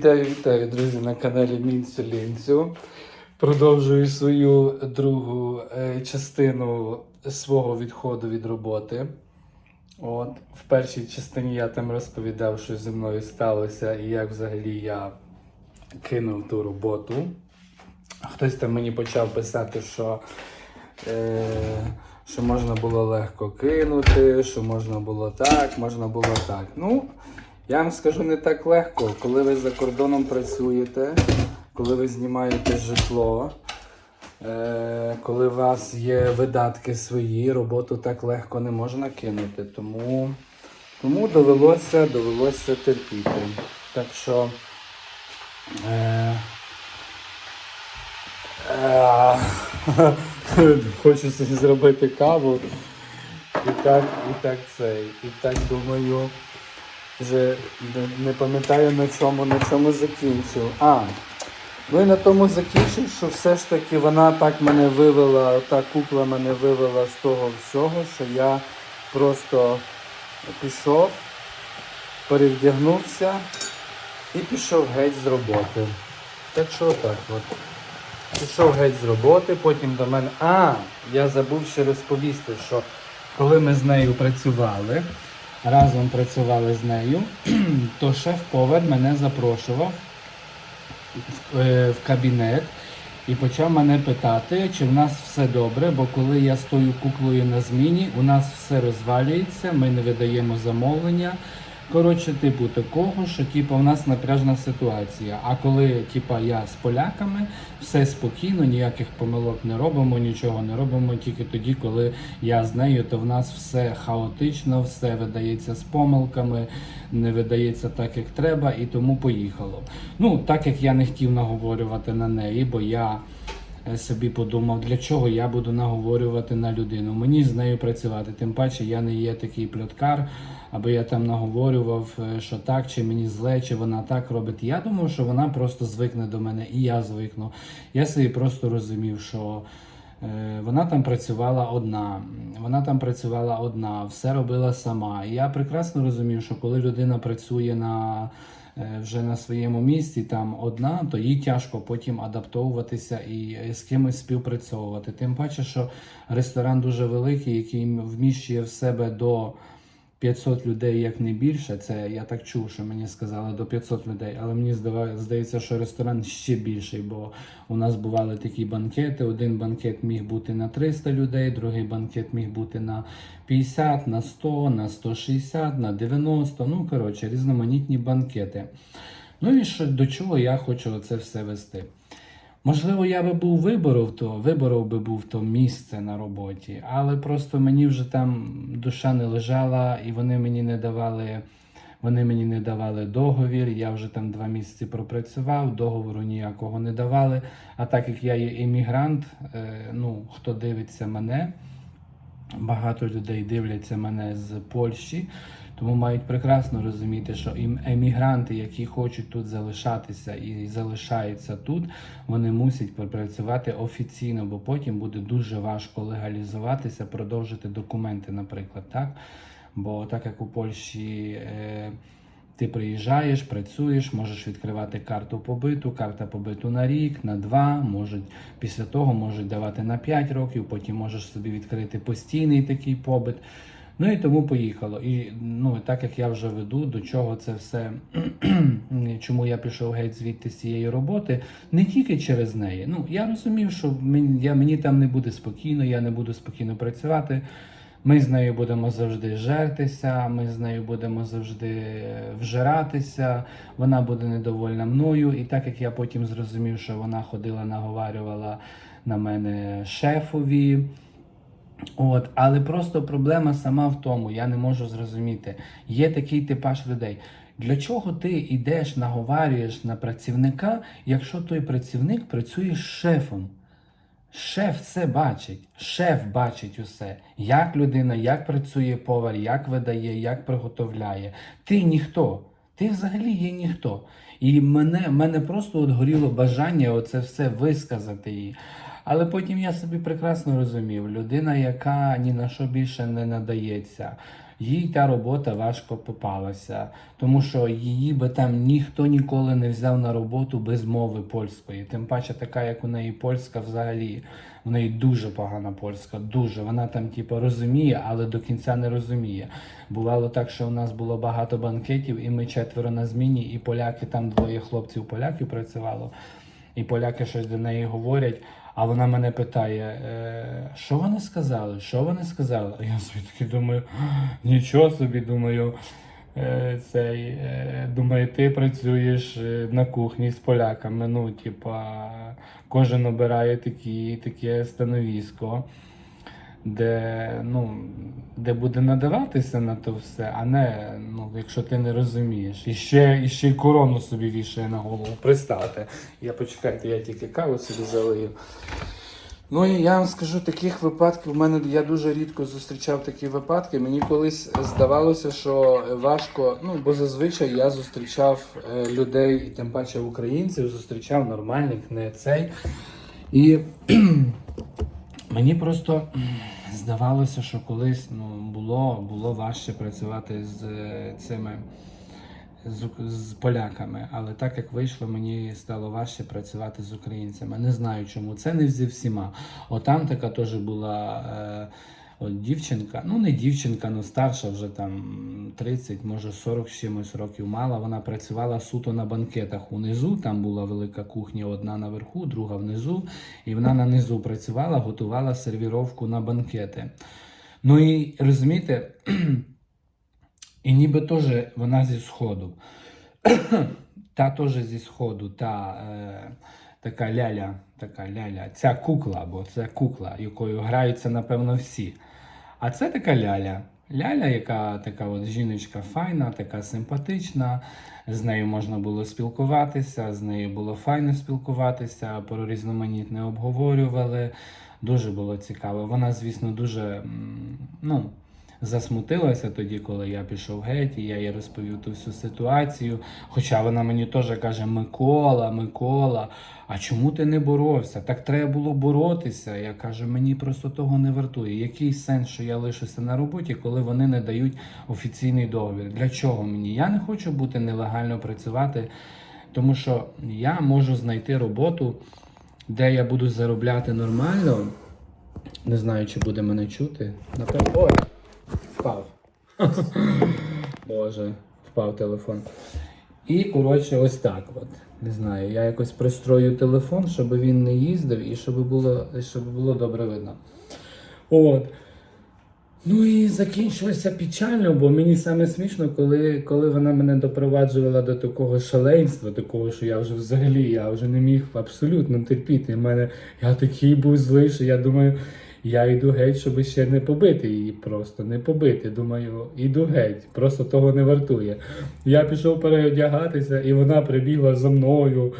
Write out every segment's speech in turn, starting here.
Вітаю, вітаю, друзі, на каналі Мінцю Лінцю. Продовжую свою другу е, частину свого відходу від роботи. От, в першій частині я там розповідав, що зі мною сталося і як взагалі я кинув ту роботу. Хтось там мені почав писати, що, е, що можна було легко кинути, що можна було так, можна було так. Ну, я вам скажу не так легко, коли ви за кордоном працюєте, коли ви знімаєте житло, е, коли у вас є видатки свої, роботу так легко не можна кинути. Тому, тому довелося, довелося терпіти. Так що. Е, е, хочу собі зробити каву. І так, і так цей. І так думаю, вже не, пам'ятаю на чому, на чому закінчив. А, ну і на тому закінчив, що все ж таки вона так мене вивела, та кукла мене вивела з того всього, що я просто пішов, перевдягнувся і пішов геть з роботи. Так що отак от. Пішов геть з роботи, потім до мене. А, я забув ще розповісти, що коли ми з нею працювали, разом працювали з нею, то шеф-повар мене запрошував е, в кабінет і почав мене питати, чи в нас все добре, бо коли я стою куклою на зміні, у нас все розвалюється, ми не видаємо замовлення. Коротше, типу такого, що типу, в нас напряжна ситуація. А коли типу, я з поляками, все спокійно, ніяких помилок не робимо, нічого не робимо. Тільки тоді, коли я з нею, то в нас все хаотично, все видається з помилками, не видається так, як треба, і тому поїхало. Ну, так як я не хотів наговорювати на неї, бо я е, собі подумав, для чого я буду наговорювати на людину. Мені з нею працювати. Тим паче я не є такий пльоткар, аби я там наговорював, е, що так, чи мені зле, чи вона так робить. Я думав, що вона просто звикне до мене, і я звикну. Я собі просто розумів, що. Е, Вона там працювала одна, вона там працювала одна, все робила сама. І я прекрасно розумів, що коли людина працює на е, вже на своєму місці там одна, то їй тяжко потім адаптовуватися і з кимось співпрацьовувати. Тим паче, що ресторан дуже великий, який вміщує в себе до 500 людей, як не більше. Це я так чув, що мені сказали до 500 людей, але мені здається, що ресторан ще більший, бо у нас бували такі банкети. Один банкет міг бути на 300 людей, другий банкет міг бути на 50, на 100, на 160, на 90. Ну коротше, різноманітні банкети. Ну і що до чого я хочу це все вести? Можливо, я би був виборов то, виборов би був то місце на роботі, але просто мені вже там душа не лежала, і вони мені не давали. Вони мені не давали договір. Я вже там два місяці пропрацював, договору ніякого не давали. А так як я є емігрант, е, ну хто дивиться мене, багато людей дивляться мене з Польщі, тому мають прекрасно розуміти, що емігранти, які хочуть тут залишатися і залишаються тут, вони мусять пропрацювати офіційно, бо потім буде дуже важко легалізуватися, продовжити документи, наприклад, так. Бо так як у Польщі. Е, ти приїжджаєш, працюєш, можеш відкривати карту побиту, карта побиту на рік, на два, можуть після того можуть давати на 5 років, потім можеш собі відкрити постійний такий побит. Ну і тому поїхало. І ну так як я вже веду, до чого це все, чому я пішов геть звідти з цієї роботи, не тільки через неї. Ну я розумів, що мені, я, мені там не буде спокійно, я не буду спокійно працювати. Ми з нею будемо завжди жертися, ми з нею будемо завжди вжиратися, вона буде недовольна мною. І так як я потім зрозумів, що вона ходила, наговарювала на мене шефові. От, але просто проблема сама в тому, я не можу зрозуміти. Є такий типаж людей. Для чого ти йдеш, наговарюєш на працівника, якщо той працівник працює з шефом? Шеф це бачить, шеф бачить усе, як людина, як працює повар, як видає, як приготовляє. Ти ніхто, ти взагалі є ніхто. І мене, мене просто от горіло бажання оце все висказати їй. Але потім я собі прекрасно розумів, людина, яка ні на що більше не надається, їй та робота важко попалася, тому що її би там ніхто ніколи не взяв на роботу без мови польської. Тим паче, така, як у неї польська взагалі. В неї дуже погана польська, дуже. Вона там, типу, розуміє, але до кінця не розуміє. Бувало так, що у нас було багато банкетів, і ми четверо на зміні, і поляки, там двоє хлопців поляків працювало, і поляки щось до неї говорять. А вона мене питає, е, що вони сказали? Що вони сказали? А я звідки думаю, нічого собі думаю. Е, Цей, е, думаю, ти працюєш на кухні з поляками. Ну, типа, кожен обирає такі, таке становісько, де, ну, де буде надаватися на то все, а не, ну, якщо ти не розумієш. І ще, і ще й корону собі вішає на голову. Представте. Я почекайте, я тільки каву собі залию. Ну і я вам скажу, таких випадків у мене я дуже рідко зустрічав такі випадки. Мені колись здавалося, що важко, ну бо зазвичай я зустрічав е, людей, і тим паче українців, зустрічав нормальних, не цей. І мені просто здавалося, що колись ну, було, було важче працювати з е, цими з, з поляками, але так як вийшло, мені стало важче працювати з українцями. Не знаю чому. Це не зі всіма. Отам така теж була е, от дівчинка, ну не дівчинка, ну старша вже там 30, може 40 з чимось років мала. Вона працювала суто на банкетах унизу. Там була велика кухня, одна наверху, друга внизу. І вона на низу працювала, готувала сервіровку на банкети. Ну і розумієте. І ніби теж вона зі сходу. та теж зі сходу, та е, така ляля, така ляля, ця кукла, бо це кукла, якою граються, напевно, всі. А це така ляля. Ляля, яка така от жіночка файна, така симпатична. З нею можна було спілкуватися, з нею було файно спілкуватися, про різноманітне обговорювали. Дуже було цікаво. Вона, звісно, дуже ну, засмутилася тоді, коли я пішов геть, і я їй розповів ту всю ситуацію. Хоча вона мені теж каже: Микола, Микола, а чому ти не боровся? Так треба було боротися. Я кажу, мені просто того не вартує. Який сенс, що я лишуся на роботі, коли вони не дають офіційний договір? Для чого мені? Я не хочу бути нелегально працювати, тому що я можу знайти роботу, де я буду заробляти нормально. Не знаю, чи буде мене чути. Напевно. Ой, впав. Боже, впав телефон. І, коротше, ось так от. Не знаю, я якось пристрою телефон, щоб він не їздив і щоб було, щоб було добре видно. От. Ну і закінчилося печально, бо мені саме смішно, коли, коли вона мене допроваджувала до такого шаленства, такого, що я вже взагалі я вже не міг абсолютно терпіти. Мене, я такий був злий, що я думаю, я йду геть, щоб ще не побити її, просто не побити. Думаю, іду геть, просто того не вартує. Я пішов переодягатися, і вона прибігла за мною.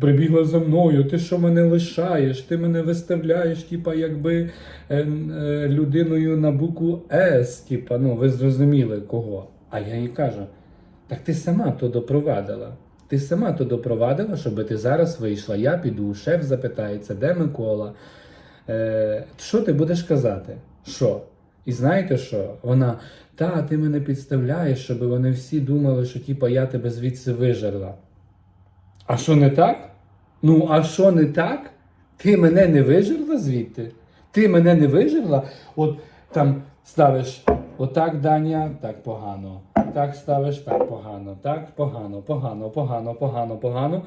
Прибігла за мною, ти що мене лишаєш? Ти мене виставляєш, типа, якби е, е, людиною на букву С, типа, ну ви зрозуміли кого. А я їй кажу: так ти сама то допровадила. Ти сама то допровадила, щоб ти зараз вийшла. Я піду, шеф запитається, де Микола. Е, що ти будеш казати? Що? І знаєте що? Вона, та, ти мене підставляєш, щоб вони всі думали, що типа я тебе звідси вижерла. А що не так? Ну, а що не так? Ти мене не вижерла звідти? Ти мене не вижерла? От там ставиш отак, Даня, так погано. Так ставиш, так погано, так погано, погано, погано, погано, погано.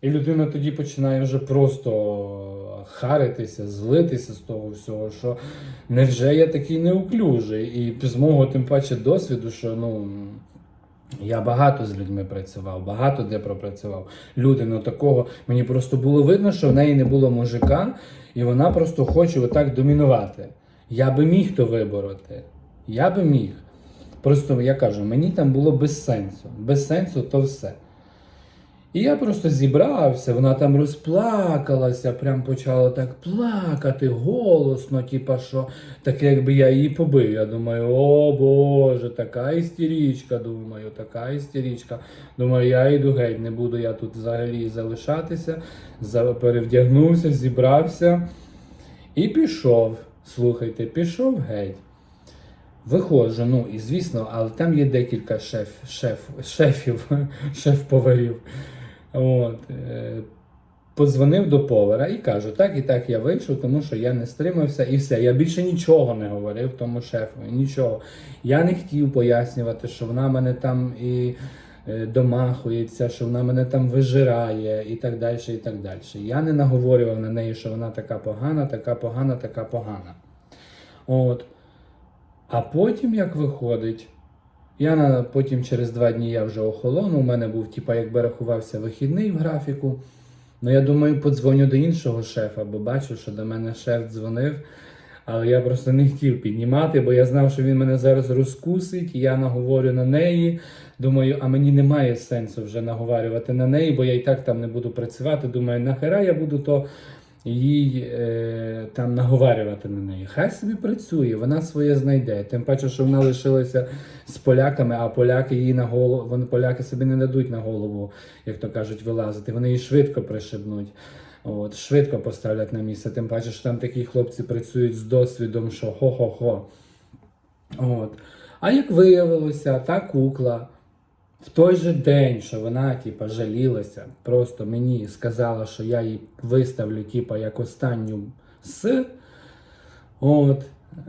І людина тоді починає вже просто харитися, злитися з того всього, що невже я такий неуклюжий. І з мого тим паче досвіду, що ну. Я багато з людьми працював, багато де пропрацював. Люди, ну такого мені просто було видно, що в неї не було мужика, і вона просто хоче отак домінувати. Я би міг то вибороти. Я би міг. Просто я кажу, мені там було без сенсу. Без сенсу то все. І я просто зібрався, вона там розплакалася, прям почала так плакати голосно, типа що таке, якби я її побив. Я думаю, о Боже, така істерічка, думаю, така істерічка. Думаю, я йду геть, не буду я тут взагалі залишатися. Перевдягнувся, зібрався і пішов. Слухайте, пішов геть. Виходжу, ну і звісно, але там є декілька шеф, шеф, шефів, шеф-поварів. От, е, подзвонив до повара і кажу, так і так я вийшов, тому що я не стримався і все. Я більше нічого не говорив тому шефу, нічого. Я не хотів пояснювати, що вона мене там і е, домахується, що вона мене там вижирає і так далі, і так далі. Я не наговорював на неї, що вона така погана, така погана, така погана. От. А потім, як виходить, я потім через два дні я вже охолонув, у мене був, типа, якби рахувався вихідний в графіку. Ну, я думаю, подзвоню до іншого шефа, бо бачу, що до мене шеф дзвонив, але я просто не хотів піднімати, бо я знав, що він мене зараз розкусить, і я наговорю на неї. Думаю, а мені немає сенсу вже наговарювати на неї, бо я і так там не буду працювати. Думаю, нахера я буду то їй е, там наговарювати на неї. Хай собі працює, вона своє знайде. Тим паче, що вона лишилася з поляками, а поляки їй на голову, вони поляки собі не дадуть на голову, як то кажуть, вилазити. Вони її швидко пришибнуть. От, швидко поставлять на місце. Тим паче, що там такі хлопці працюють з досвідом, що хо-хо-хо. От. А як виявилося, та кукла в той же день, що вона типа, жалілася, просто мені сказала, що я їй виставлю типа, як останню с. От.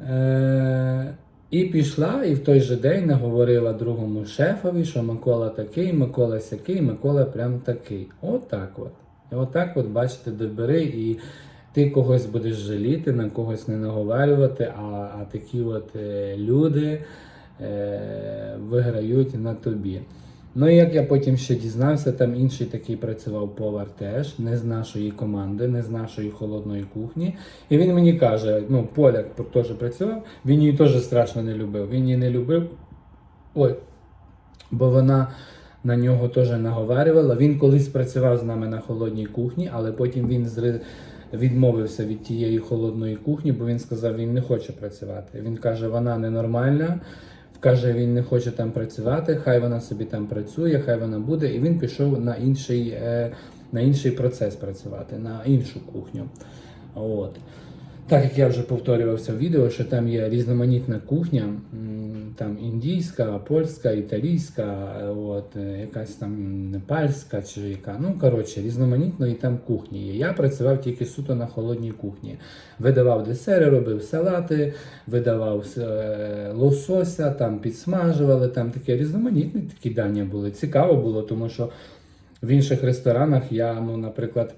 Е- і пішла, і в той же день наговорила другому шефові, що Микола такий, Микола сякий, Микола прям такий. От так от. І отак от, бачите, добери, і ти когось будеш жаліти, на когось не наговарювати, а, а такі от е, люди виграють на тобі. Ну і як я потім ще дізнався, там інший такий працював повар теж, не з нашої команди, не з нашої холодної кухні. І він мені каже: ну, поляк теж працював, він її теж страшно не любив. Він її не любив. Ой, бо вона на нього теж наговарювала. Він колись працював з нами на холодній кухні, але потім він відмовився від тієї холодної кухні, бо він сказав, він не хоче працювати. Він каже, вона ненормальна. Каже, він не хоче там працювати, хай вона собі там працює, хай вона буде. І він пішов на інший, е, на інший процес працювати, на іншу кухню. От. Так як я вже повторювався в відео, що там є різноманітна кухня, там індійська, польська, італійська, от, е, якась там непальська чи яка. Ну, коротше, різноманітно і там кухні є. Я працював тільки суто на холодній кухні. Видавав десери, робив салати, видавав е, лосося, там підсмажували, там таке різноманітні такі дання були. Цікаво було, тому що в інших ресторанах я, ну, наприклад,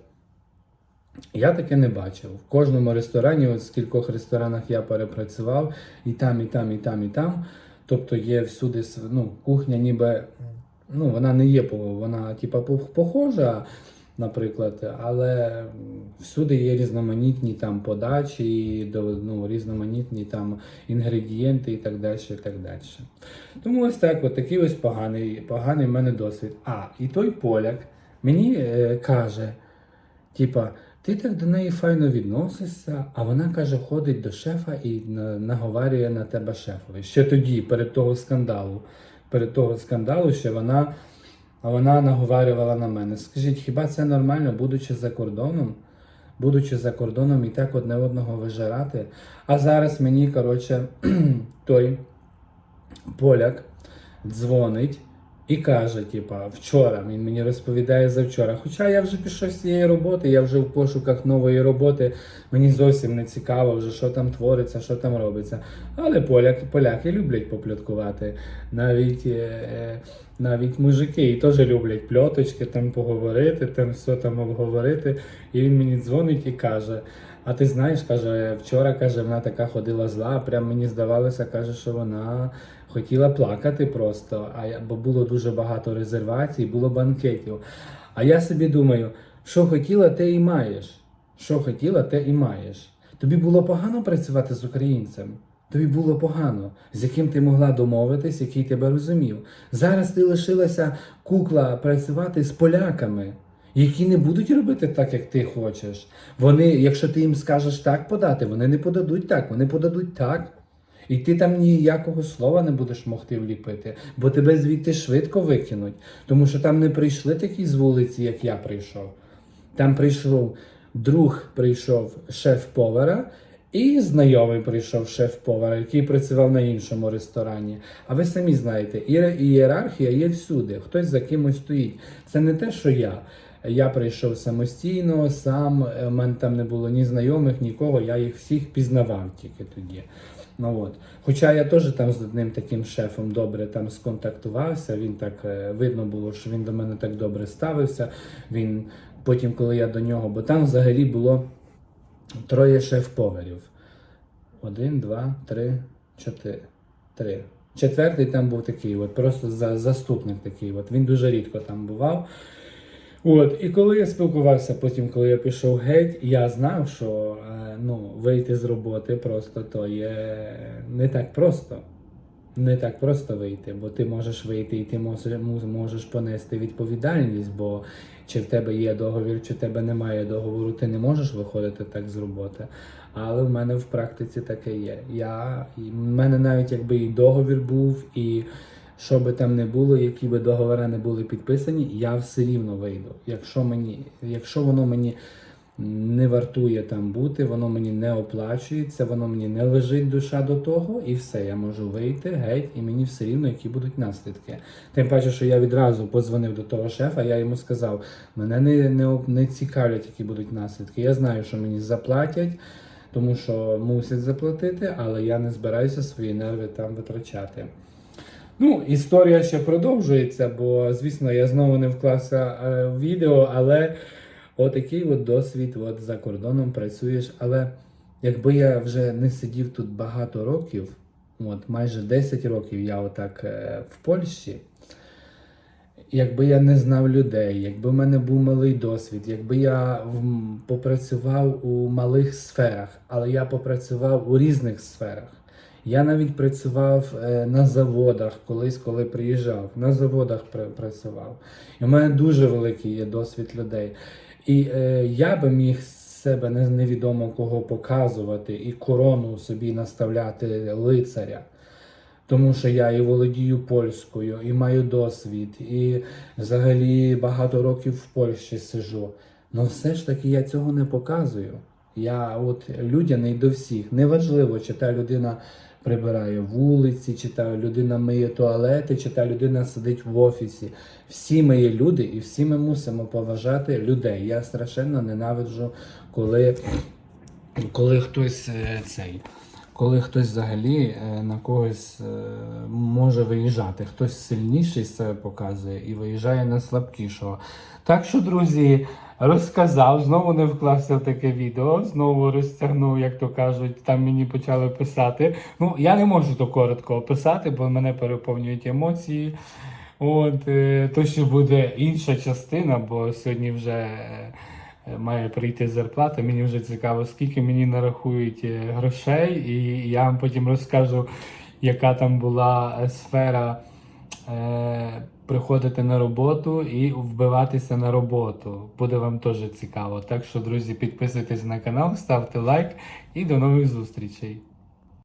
я таке не бачив. В кожному ресторані, от з кількох ресторанах я перепрацював, і там, і там, і там, і там. Тобто є всюди ну, кухня, ніби ну, вона не є, вона типа похожа, наприклад, але всюди є різноманітні там подачі, ну, різноманітні там інгредієнти і так далі. І так далі. Тому ось так, от такий ось поганий, поганий в мене досвід. А, і той поляк мені е, каже. Типа, ти так до неї файно відносишся, а вона каже, ходить до шефа і на- наговарює на тебе шефові. Ще тоді, перед того скандалу, перед того скандалу, ще вона, вона наговарювала на мене. Skажіть, хіба це нормально, будучи за кордоном? Будучи за кордоном і так одне одного вижирати. А зараз мені, коротше, той поляк дзвонить і каже, типа, вчора він мені розповідає за вчора. Хоча я вже пішов з цієї роботи, я вже в пошуках нової роботи. Мені зовсім не цікаво, вже що там твориться, що там робиться. Але поляки, поляки люблять попліткувати. Навіть, е, е, навіть мужики і теж люблять пльоточки, там поговорити, там все там обговорити. І він мені дзвонить і каже. А ти знаєш, каже, вчора каже, вона така ходила зла, прям мені здавалося, каже, що вона хотіла плакати просто, а бо було дуже багато резервацій, було банкетів. А я собі думаю, що хотіла, те і маєш. Що хотіла, те і маєш. Тобі було погано працювати з українцем. Тобі було погано, з яким ти могла домовитись, який тебе розумів. Зараз ти лишилася кукла працювати з поляками, які не будуть робити так, як ти хочеш. Вони, якщо ти їм скажеш так подати, вони не подадуть так, вони подадуть так. І ти там ніякого слова не будеш могти вліпити, бо тебе звідти швидко викинуть. Тому що там не прийшли такі з вулиці, як я прийшов. Там прийшов друг, прийшов шеф повара І знайомий прийшов шеф-повар, який працював на іншому ресторані. А ви самі знаєте, іє- ієрархія є всюди. Хтось за кимось стоїть. Це не те, що я. Я прийшов самостійно, сам, е, в мене там не було ні знайомих, нікого, я їх всіх пізнавав тільки тоді. Ну, от. Хоча я теж там з одним таким шефом добре там сконтактувався, він так е, видно було, що він до мене так добре ставився. Він потім, коли я до нього, бо там взагалі було троє шеф-поварів. Один, два, три, чотири. Три. Четвертий там був такий, от просто заступник такий. От. Він дуже рідко там бував. От, і коли я спілкувався, потім, коли я пішов геть, я знав, що е, ну, вийти з роботи просто то є не так просто. Не так просто вийти, бо ти можеш вийти і ти можеш, понести відповідальність, бо чи в тебе є договір, чи в тебе немає договору, ти не можеш виходити так з роботи. Але в мене в практиці таке є. Я, в мене навіть якби і договір був, і що би там не було, які би договори не були підписані, я все рівно вийду. Якщо мені, якщо воно мені не вартує там бути, воно мені не оплачується, воно мені не лежить душа до того, і все, я можу вийти геть, і мені все рівно, які будуть наслідки. Тим паче, що я відразу позвонив до того шефа, я йому сказав, мене не, не, не цікавлять, які будуть наслідки. Я знаю, що мені заплатять. Тому що мусять заплатити, але я не збираюся свої нерви там витрачати. Ну, історія ще продовжується, бо, звісно, я знову не вклався е, в відео, але отакий от досвід от за кордоном працюєш. Але якби я вже не сидів тут багато років, от майже 10 років я отак е, в Польщі, якби я не знав людей, якби в мене був малий досвід, якби я попрацював у малих сферах, але я попрацював у різних сферах. Я навіть працював е, на заводах колись, коли приїжджав. На заводах працював. І в мене дуже великий є досвід людей. І е, я би міг з себе не- невідомо кого показувати і корону собі наставляти лицаря. Тому що я і володію польською, і маю досвід, і взагалі багато років в Польщі сижу. Ну все ж таки я цього не показую. Я от людяний до всіх. Неважливо, чи та людина прибирає вулиці, чи та людина миє туалети, чи та людина сидить в офісі. Всі ми є люди, і всі ми мусимо поважати людей. Я страшенно ненавиджу, коли, коли хтось е, цей. Коли хтось взагалі е, на когось е, може виїжджати, хтось сильніший себе показує і виїжджає на слабкішого. Так що, друзі, розказав, знову не вклався в таке відео, знову розтягнув, як то кажуть, там мені почали писати. Ну, я не можу то коротко описати, бо мене переповнюють емоції. От, е, то ще буде інша частина, бо сьогодні вже. е, Має прийти зарплата. Мені вже цікаво, скільки мені нарахують е, грошей, і я вам потім розкажу, яка там була сфера приходити на роботу і вбиватися на роботу. Буде вам теж цікаво. Так що, друзі, підписуйтесь на канал, ставте лайк і до нових зустрічей.